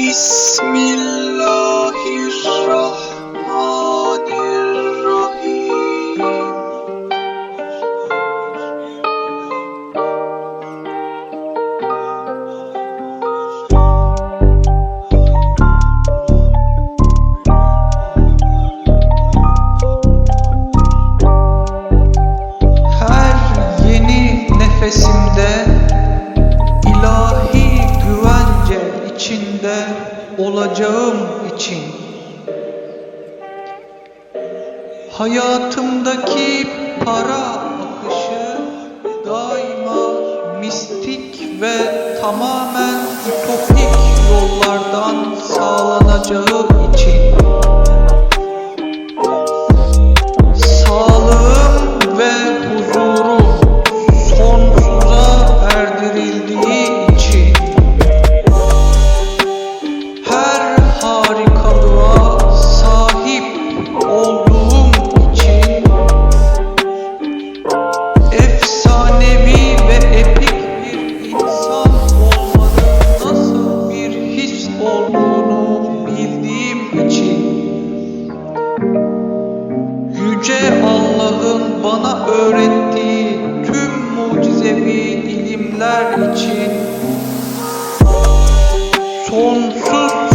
Bismillahirrahmanirrahim. İçinde olacağım için. Hayatımdaki para akışı daima mistik ve tamamen ütopik yollardan sağlanacağı ilimler için. Sonsuz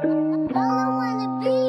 I don't wanna be.